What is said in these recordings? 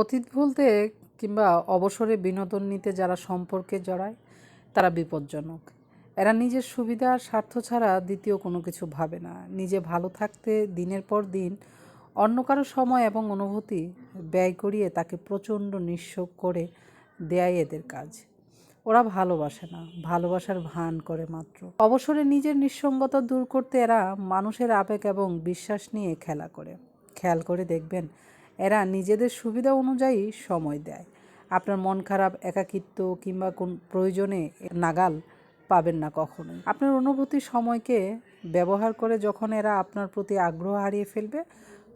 অতীত ভুলতে কিংবা অবসরে বিনোদন নিতে যারা সম্পর্কে জড়ায়, তারা বিপজ্জনক। এরা নিজের সুবিধা আর স্বার্থ ছাড়া দ্বিতীয় কোনো কিছু ভাবে না। নিজে ভালো থাকতে দিনের পর দিন অন্য কারও সময় এবং অনুভূতি ব্যয় করিয়ে তাকে প্রচণ্ড নিঃস্ব করে দেয় এদের কাজ। ওরা ভালোবাসে না, ভালোবাসার ভান করে মাত্র। অবসরে নিজের নিঃসঙ্গতা দূর করতে এরা মানুষের আবেগ এবং বিশ্বাস নিয়ে খেলা করে। খেয়াল করে দেখবেন এরা নিজেদের সুবিধা অনুযায়ী সময় দেয়। আপনার মন খারাপ, একাকিত্ব কিংবা কোন প্রয়োজনে নাগাল পাবেন না কখনোই। আপনার অনুভূতি সময়কে ব্যবহার করে যখন এরা আপনার প্রতি আগ্রহ হারিয়ে ফেলবে,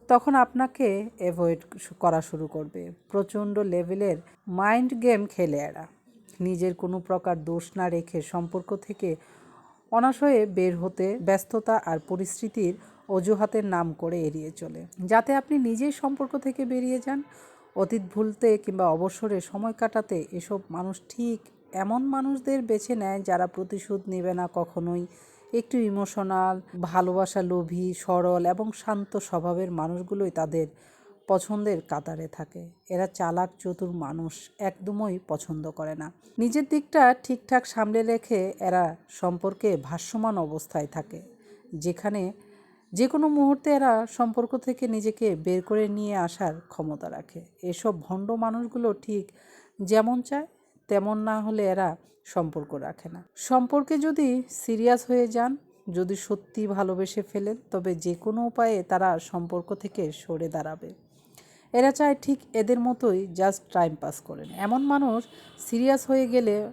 তখন আপনাকে অ্যাভয়েড করা শুরু করবে। প্রচণ্ড লেভেলের মাইন্ড গেম খেলে এরা। নিজের কোনো প্রকার দোষ না রেখে সম্পর্ক থেকে অনাশয়ে বের হতে ব্যস্ততা আর পরিস্থিতির অজুহাতের নাম করে এড়িয়ে চলে। যাতে আপনি নিজেই সম্পর্ক থেকে বেরিয়ে যান, অতীত ভুলতে কিংবা অবসরে সময় কাটাতে এসব মানুষ ঠিক এমন মানুষদের বেছে নেয় যারা প্রতিশোধ নেবে না কখনোই। একটু ইমোশনাল ভালোবাসা লোভী, সরল এবং শান্ত স্বভাবের মানুষগুলোই তাদের পছন্দের কাতারে থাকে। এরা চালাক, চতুর মানুষ, একদমই পছন্দ করে না। নিজের দিকটা ঠিকঠাক সামলে রেখে এরা সম্পর্কে ভাষ্যমান অবস্থায় থাকে। যেখানে যে কোনো মুহূর্তে এরা সম্পর্ক থেকে নিজেকে বের করে নিয়ে আসার ক্ষমতা রাখে। এসব ভণ্ড মানুষগুলো ঠিক যেমন চায়, তেমন না হলে এরা সম্পর্ক রাখে না। সম্পর্কে যদি সিরিয়াস হয়ে যান, যদি সত্যি ভালোবেসে ফেলেন, তবে যে কোনো উপায়ে তারা সম্পর্ক থেকে সরে দাঁড়াবে। এরা চায় ঠিক এদের মতোই জাস্ট টাইম পাস করেন এমন মানুষ সিরিয়াস হয়ে গেলে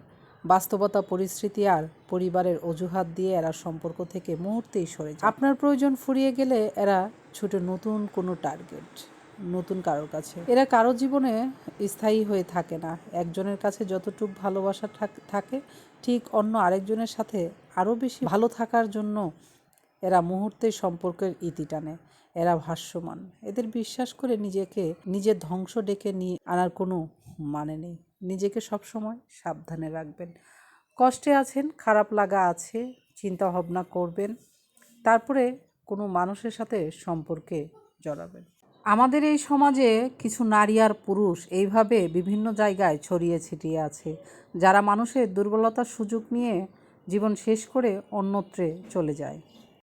বাস্তবতা, পরিস্থিতি আর পরিবারের অজুহাত দিয়ে এরা সম্পর্ক থেকে মুহূর্তেই সরে যায়। আপনার প্রয়োজন ফুরিয়ে গেলে এরা ছুটে নতুন কোনো টার্গেট নতুন কারোর কাছে। এরা কারও জীবনে স্থায়ী হয়ে থাকে না। একজনের কাছে যতটুকু ভালোবাসা থাক- ঠিক অন্য আরেকজনের সাথে আরও বেশি ভালো থাকার জন্য এরা মুহূর্তে সম্পর্কের ইতি টানে, এরা ভাষ্যমান। এদের বিশ্বাস করে নিজেকে, নিজের ধ্বংস ডেকে নিয়ে আনার কোনো মানে নেই। নিজেকে সবসময় সাবধানে রাখবেন। কষ্টে আছেন, খারাপ লাগা আছে চিন্তা ভাবনা করবেন, তারপরে কোনো মানুষের সাথে সম্পর্কে জড়াবেন। আমাদের এই সমাজে কিছু নারী আর পুরুষ এইভাবে বিভিন্ন জায়গায় ছড়িয়ে ছিটিয়ে আছে, যারা মানুষের দুর্বলতার সুযোগ নিয়ে জীবন শেষ করে অন্যত্রে চলে যায়।